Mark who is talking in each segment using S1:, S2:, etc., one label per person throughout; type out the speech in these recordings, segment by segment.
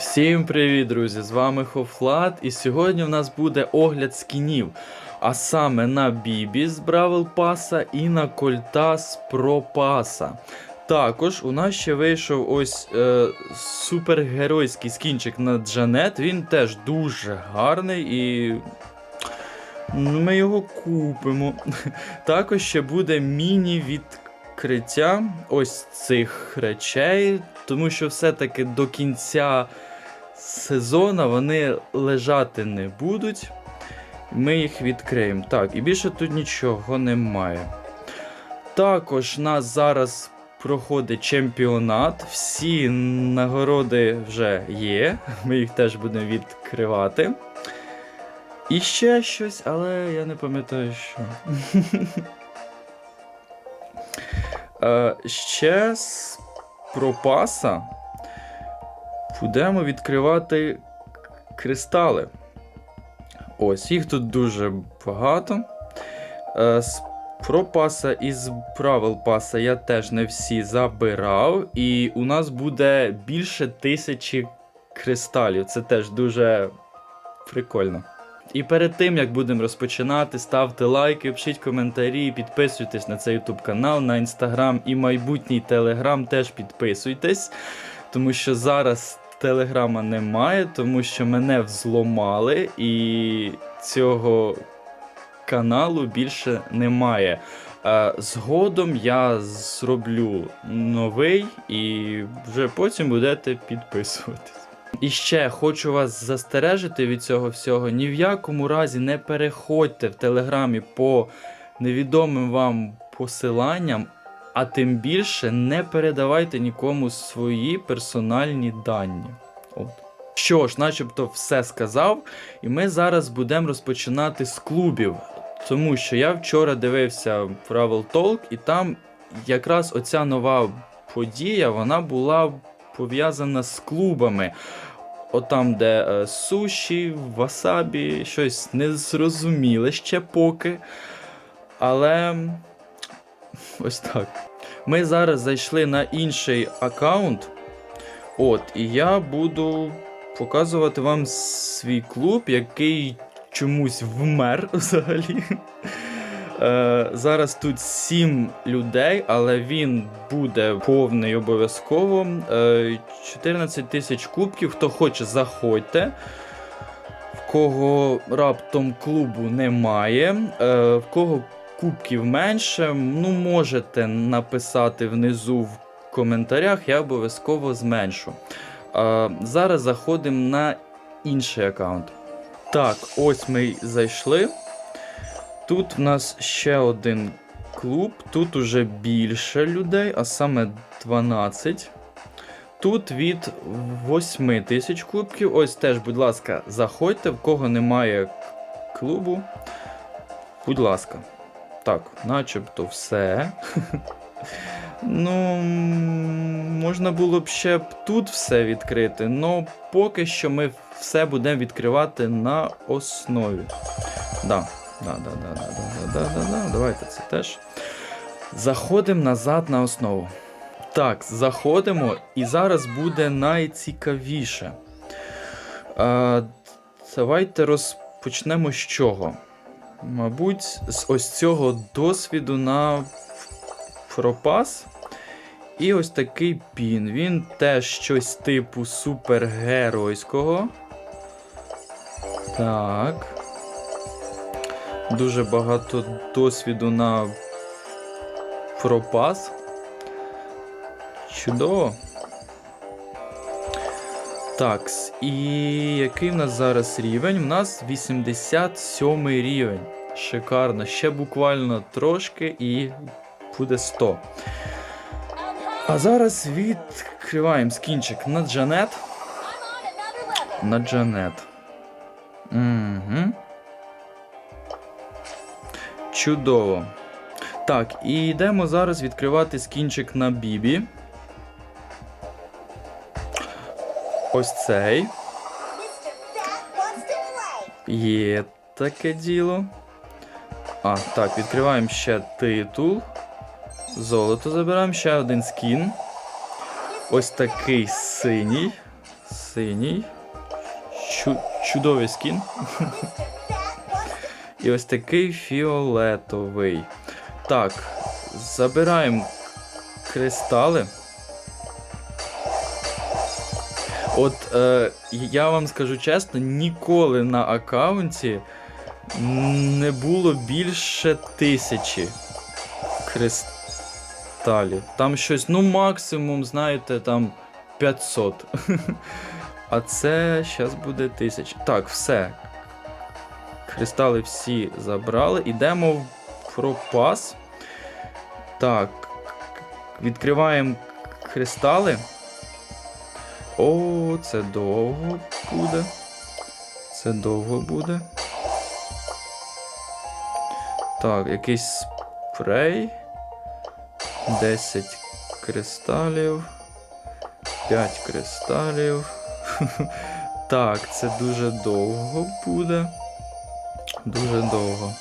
S1: Всім привіт, друзі! З вами Хофлат, і сьогодні в нас буде огляд скінів. А саме на Бібі з Бравл Паса і на Кольта з Про Паса. Також у нас ще вийшов ось е, супергеройський скінчик на Джанет. Він теж дуже гарний і. Ми його купимо. Також ще буде міні-відкриття ось цих речей, тому що все-таки до кінця сезону вони лежати не будуть. Ми їх відкриємо. Так, і більше тут нічого немає. Також нас зараз проходить чемпіонат. Всі нагороди вже є. Ми їх теж будемо відкривати. І ще щось, але я не пам'ятаю, що. Е, ще з пропаса будемо відкривати кристали. Ось, їх тут дуже багато. Е, З пропаса і з правил паса я теж не всі забирав. І у нас буде більше тисячі кристалів. Це теж дуже прикольно. І перед тим, як будемо розпочинати, ставте лайки, пишіть коментарі, підписуйтесь на цей YouTube канал, на інстаграм і майбутній телеграм теж підписуйтесь, тому що зараз телеграма немає, тому що мене взломали і цього каналу більше немає. Згодом я зроблю новий і вже потім будете підписуватись. І ще хочу вас застережити від цього всього. Ні в якому разі не переходьте в телеграмі по невідомим вам посиланням, а тим більше не передавайте нікому свої персональні дані. От. Що ж, начебто все сказав, і ми зараз будемо розпочинати з клубів. Тому що я вчора дивився Travel Talk, і там якраз оця нова подія вона була пов'язана з клубами. Отам, де е, суші, васабі, щось незрозуміле ще поки. Але ось так. Ми зараз зайшли на інший аккаунт. От, і я буду показувати вам свій клуб, який чомусь вмер взагалі. Е, зараз тут 7 людей, але він буде повний обов'язково. Е, 14 тисяч кубків. Хто хоче, заходьте. В кого раптом клубу немає, е, в кого кубків менше, ну можете написати внизу в коментарях, я обов'язково зменшу. Е, зараз заходимо на інший аккаунт. Так, ось ми зайшли. Тут в нас ще один клуб, тут уже більше людей, а саме 12. Тут від 8 тисяч кубків. Ось теж, будь ласка, заходьте, в кого немає клубу. Будь ласка. Так, начебто все. Ну, можна було б ще б тут все відкрити, але поки що ми все будемо відкривати на основі. Да. Да, да, да, да, да, да, да, да. Давайте це теж. Заходимо назад на основу. Так, заходимо, і зараз буде найцікавіше. А, давайте розпочнемо з чого. Мабуть, з ось цього досвіду на пропас. І ось такий пін. Він теж щось типу супергеройського. Так. Дуже багато досвіду на пропас. Чудово. Так, і який в нас зараз рівень? У нас 87 рівень. Шикарно. Ще буквально трошки і буде 100. А зараз відкриваємо скінчик на Джанет. На Джанет. Угу. Чудово. Так, і йдемо зараз відкривати скінчик на Бібі. Ось цей. Є таке діло. А, так, відкриваємо ще титул. Золото забираємо, ще один скін. Ось такий синій. синій. Чу- чудовий скін. І ось такий фіолетовий. Так, забираємо кристали. От е, я вам скажу чесно, ніколи на аккаунті не було більше тисячі кристалів. Там щось, ну, максимум, знаєте, там 500. А це зараз буде 1000. Так, все. Кристали всі забрали. Ідемо в пропас. Так. Відкриваємо кристали. О, це довго буде. Це довго буде. Так, якийсь спрей. 10 кристалів. 5 кристалів. Так, це дуже довго буде. Дуже довго.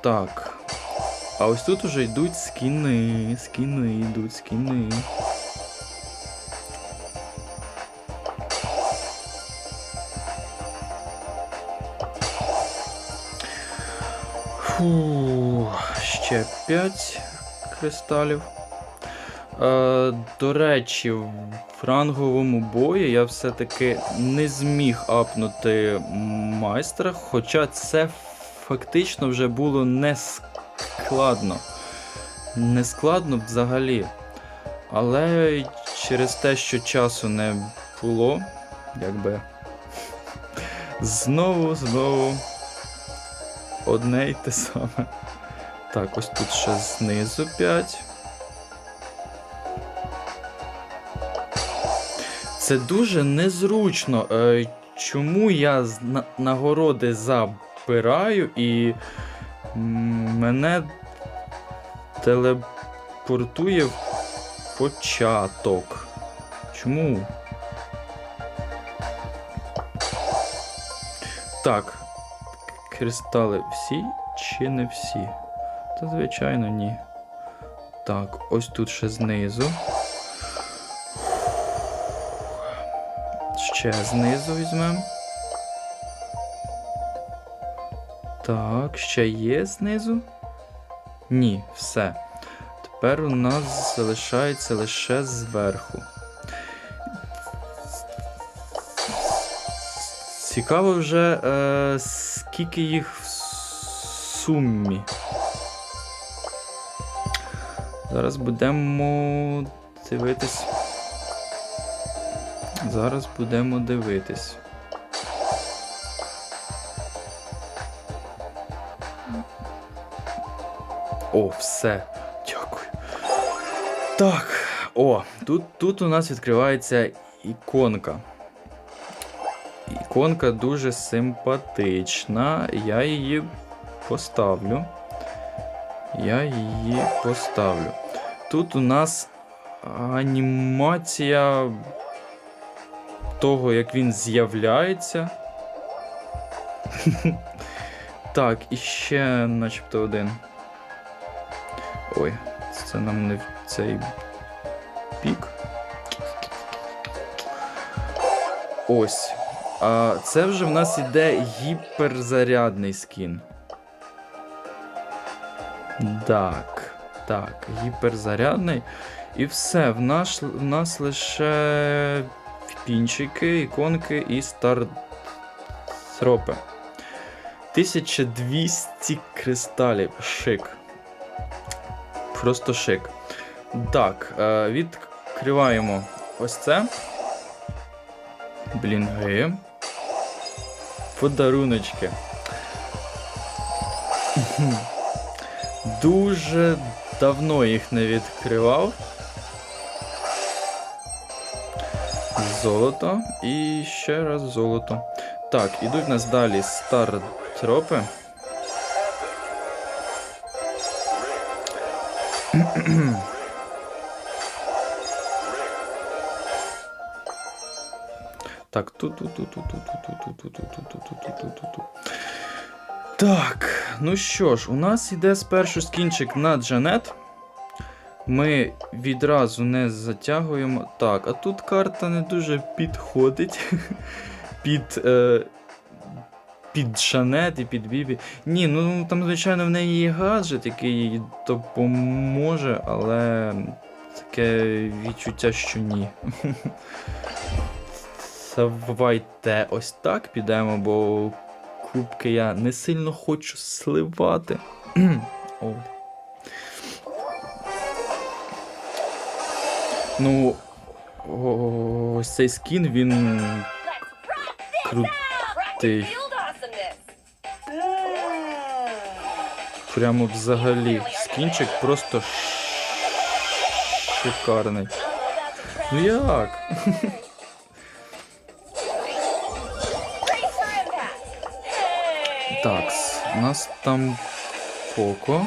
S1: Так. А ось тут уже йдуть скіни. Скіни йдуть, скіни. Фу, ще 5 кристалів. Е, до речі, в ранговому бої я все-таки не зміг апнути майстра, хоча це фактично вже було не складно. Не складно взагалі. Але через те, що часу не було, якби знову, знову одне й те саме. Так, ось тут ще знизу 5. Це дуже незручно. Е, чому я нагороди забираю і мене телепортує в початок? Чому? Так. Кристали всі чи не всі? Та звичайно, ні. Так, ось тут ще знизу. Ще знизу візьмемо. Так, ще є знизу? Ні, все. Тепер у нас залишається лише зверху. Цікаво вже, е, скільки їх в сумі. Зараз будемо дивитись. Зараз будемо дивитись. О, все. Дякую. Так. О, тут, тут у нас відкривається іконка. Іконка дуже симпатична. Я її поставлю. Я її поставлю. Тут у нас анімація того, як він з'являється. Так, і ще начебто один. Ой, це нам не цей пік. Ось. А це вже в нас іде гіперзарядний скін. Так. Так, гіперзарядний. І все. В нас, в нас лише пінчики, іконки і стартропи. 1200 кристалів. Шик. Просто шик. Так, е, відкриваємо ось це. Блінги. Подаруночки. Дуже давно їх не відкривав. Золото і ще раз золото. Так, ідуть в нас далі стартропи. Так, тут, тут, тут, тут, тут, тут, тут, тут, тут, тут, тут, тут, тут, тут. Так, ну що ж, у нас іде спершу скінчик на Джанет. Ми відразу не затягуємо. Так, а тут карта не дуже підходить під. Е, під Джанет і під Бібі. Ні, ну там, звичайно, в неї є гаджет, який їй допоможе, але таке відчуття, що ні. Давайте ось так підемо, бо кубки я не сильно хочу сливати. О. Ну, ось цей скін, він крутий. Прямо взагалі. Скінчик просто шикарний. Ну як? Так, у нас там Поко.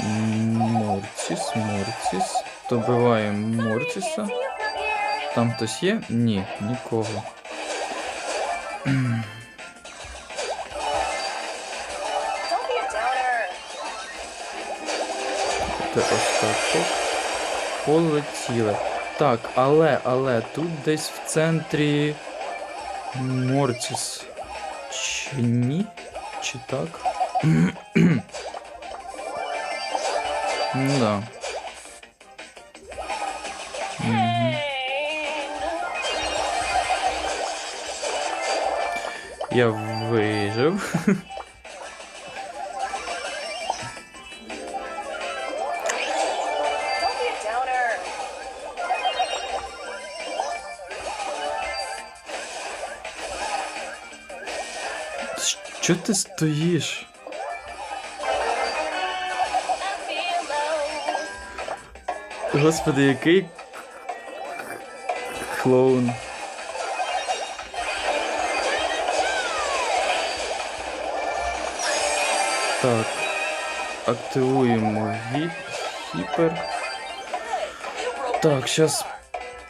S1: Морціс, Морціс. Добиваємо Морціса. Там хтось є? Ні, нікого. Це ось так. Полетіли. Так, але, але тут десь в центрі Мортіс. Чи ні? Чи так? ну да. Я вижив. Що ти стоїш? Господи, який клоун. Так. Активуємо гі- гіпер. Так, зараз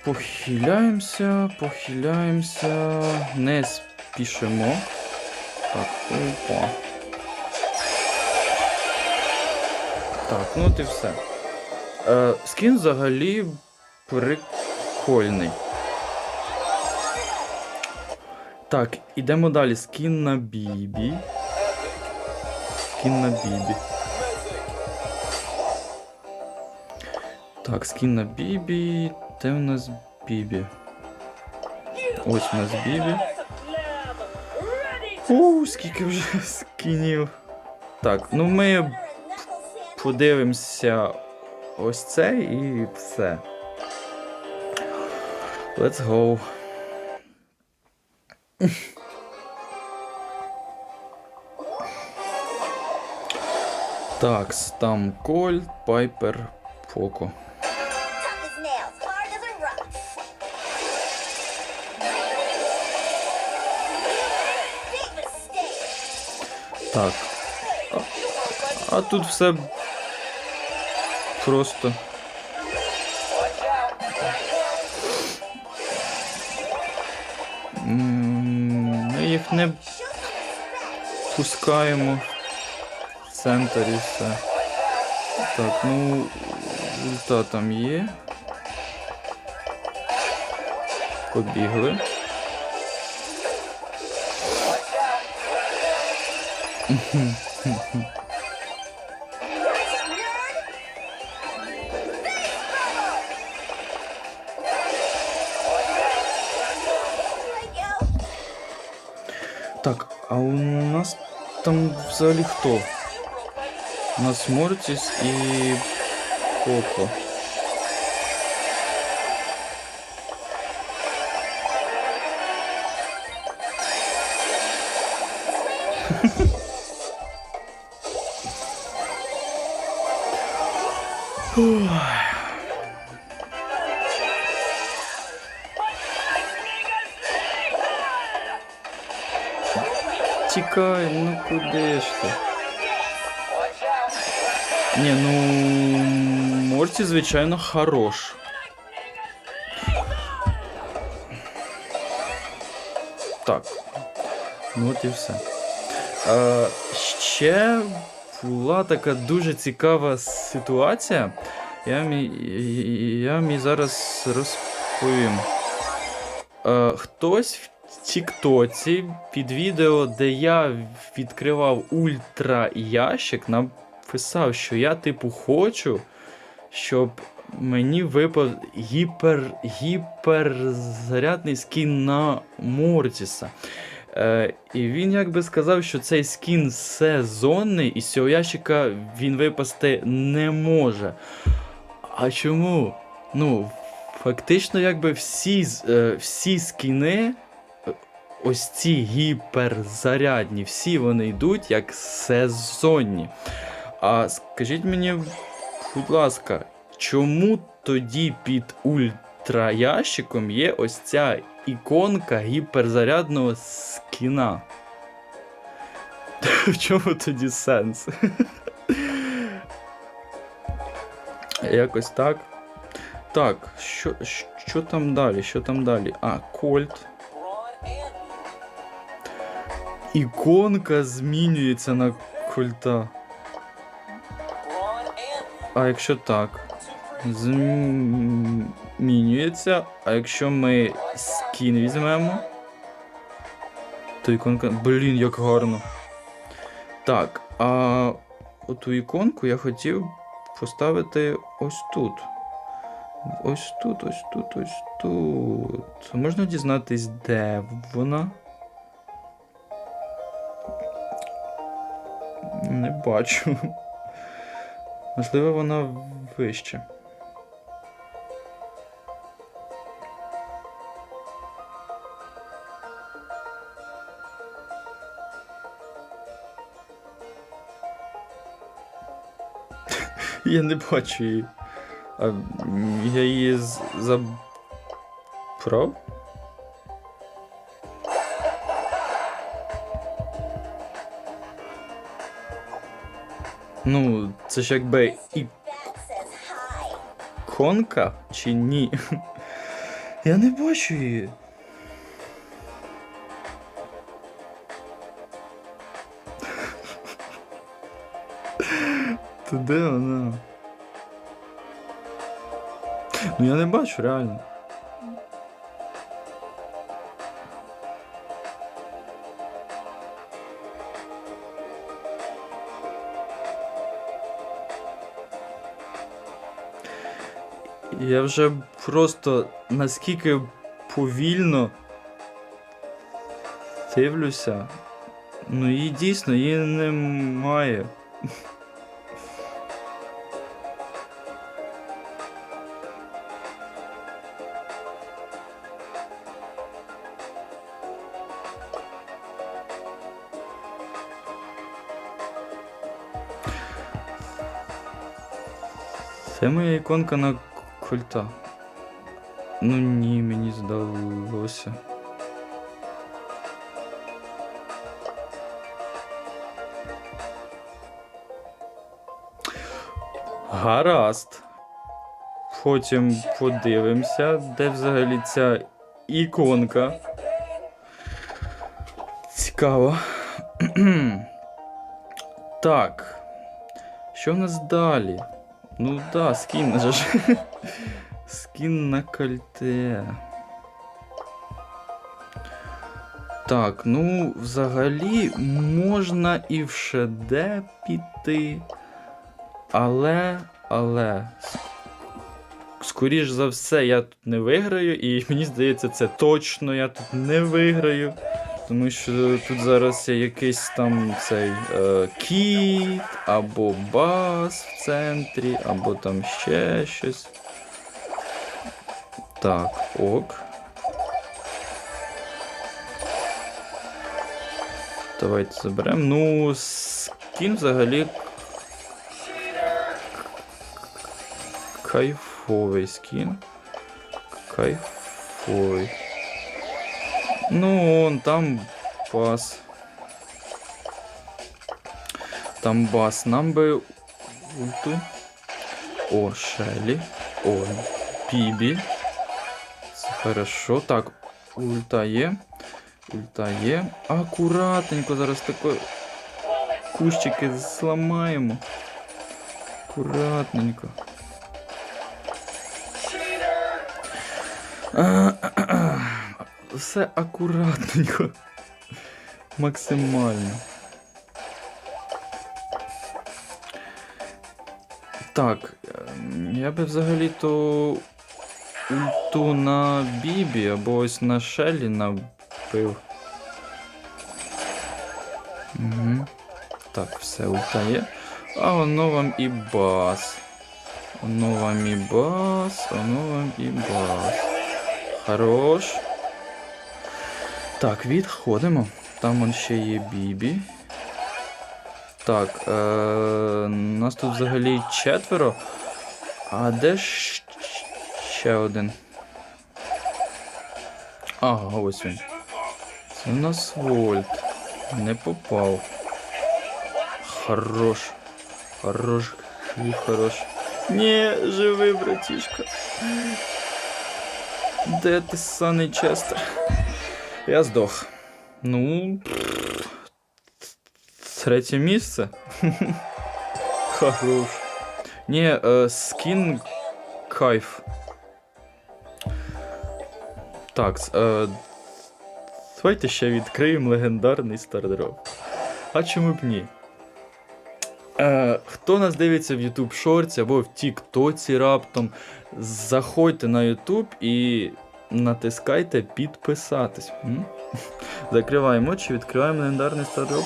S1: похиляємося, похиляємося, не спішимо. Так, опа. Так, ну от і все. Е, скін взагалі прикольний. Так, ідемо далі. Скін на Бібі. Скін на Бібі. Так, скін на Бібі. Де у нас Бібі? Ось у нас Бібі. Ууу, скільки вже скінів. Так, ну ми подивимося ось це і все. Let's go. Так, там Кольт, Пайпер,
S2: mistake.
S1: Так. А, а тут все просто. Ми їх не пускаємо в центр і все. Так, ну, ульта там є. Побігли.
S2: Here I go.
S1: Так, а у нас там взагалі хто? У нас Мортіс і Коко. Тікай, ну куди ж ти? Ні, ну Морті, звичайно, хорош. Так. Ну от і все. Е, ще була така дуже цікава ситуація. Я мій, я мій зараз розповім. Е, хтось в Тіктоці під відео, де я відкривав ультра ящик, написав, що я, типу, хочу, щоб мені випав гіпер, гіперзарядний скін на Мортіса. Е, і він якби сказав, що цей скін сезонний, і з цього ящика він випасти не може. А чому? Ну, фактично, якби всі, е, всі скіни, е, ось ці гіперзарядні, всі вони йдуть як сезонні. А скажіть мені, будь ласка, чому тоді під ультраящиком є ось ця іконка гіперзарядного скіна? В чому тоді сенс? Якось так. Так, що, що там далі? Що там далі? А, Кольт. Іконка змінюється на кольта. А якщо так? Змінюється. А якщо ми скін візьмемо, то іконка. Блін, як гарно. Так, а оту іконку я хотів поставити ось тут. Ось тут, ось тут, ось тут. Можна дізнатись, де вона? Не бачу. Можливо, вона вище. Я не бачу її. А я її забрав? Ну, це ж якби іконка чи ні? Я не бачу її. То де вона? Ну я не бачу реально. Я вже просто наскільки повільно дивлюся. Ну її дійсно її немає. Це моя іконка на к- культа. Ну ні, мені здалося. Гаразд. Потім подивимося, де взагалі ця іконка. Цікаво. так. Що в нас далі? Ну да, скін же ж. Скін на кольте. Так, ну, взагалі можна і в ШД піти. Але, але. Скоріш за все, я тут не виграю, і мені здається, це точно я тут не виграю. Тому що тут зараз є якийсь там цей е, кіт, або бас в центрі, або там ще щось. Так, ок. Давайте заберемо. Ну, скін взагалі. Кайфовий скін. Кайфовий. Ну, он там бас. Там бас. Нам би ульту. О, Шелі. О, Бібі. Хорошо. Так, ульта є. Ульта є. Акуратненько зараз тако. кущики зламаємо. Акуратненько. Все акуратненько. Максимально. Так, ем, я би взагалі-то ульту на Бібі або ось на Шелі набив. Угу. Так, все ульта є. А воно вам і бас. Воно вам і бас, воно вам і бас. Хорош. Так, відходимо. Там он ще є Бібі. Так, е- нас тут взагалі четверо. А де ж ще один? Ага, ось він. Це у нас Вольт. Не попав. Хорош. Хорош. Хорош. Ні, живий, братішка. Де ти, Саний Честер? Я здох. Ну. Третє місце. Хорош. Ні, е, скін кайф. Так, е, давайте ще відкриємо легендарний стардроп. А чому б ні? Е, хто нас дивиться в YouTube Шорті або в Тіктоці раптом, заходьте на YouTube і натискайте підписатись. Закриваємо очі, відкриваємо легендарний стардроп.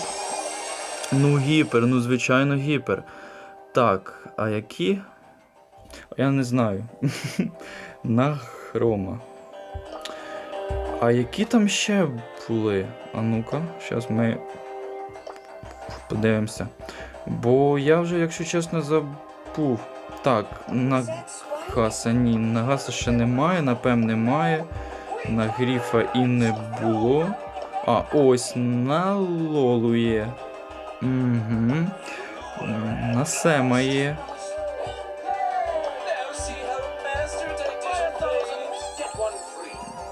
S1: Ну, гіпер, ну звичайно, гіпер. Так, а які? Я не знаю. На хрома. А які там ще були? А ну-ка, зараз ми подивимося. Бо я вже, якщо чесно, забув. Так, на Гаса ні, на Гаса ще немає, напевне, немає. На Гріфа і не було. А, ось на Лолу є. Угу. На Сема є.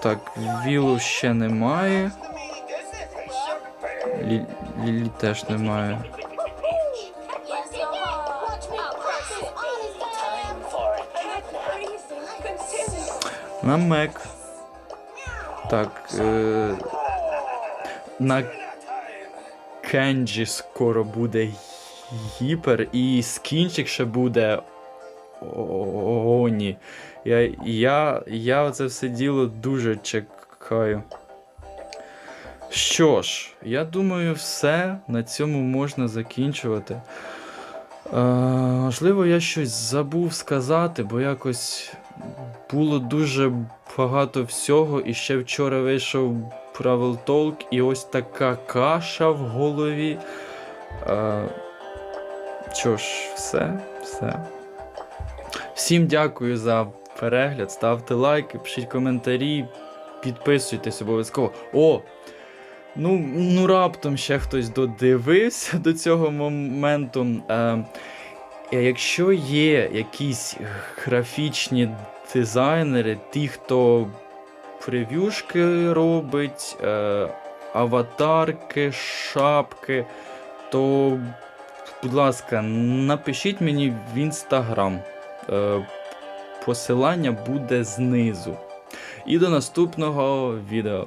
S1: Так, Вілу ще немає. Лілі теж немає. На Мек. Так. Е- на Кенджі скоро буде гіпер, і скінчик ще буде. Оні. Я, я, я це все діло дуже чекаю. Що ж, я думаю, все на цьому можна закінчувати. Е, можливо, я щось забув сказати, бо якось було дуже багато всього, і ще вчора вийшов Правил Толк, і ось така каша в голові. Е, що ж, все, все. Всім дякую за перегляд. Ставте лайки, пишіть коментарі, підписуйтесь обов'язково. О! Ну, ну раптом ще хтось додивився до цього моменту. Е, е, якщо є якісь графічні дизайнери, ті, хто прев'юшки робить, е, аватарки, шапки, то, будь ласка, напишіть мені в інстаграм. Е, посилання буде знизу. І до наступного відео.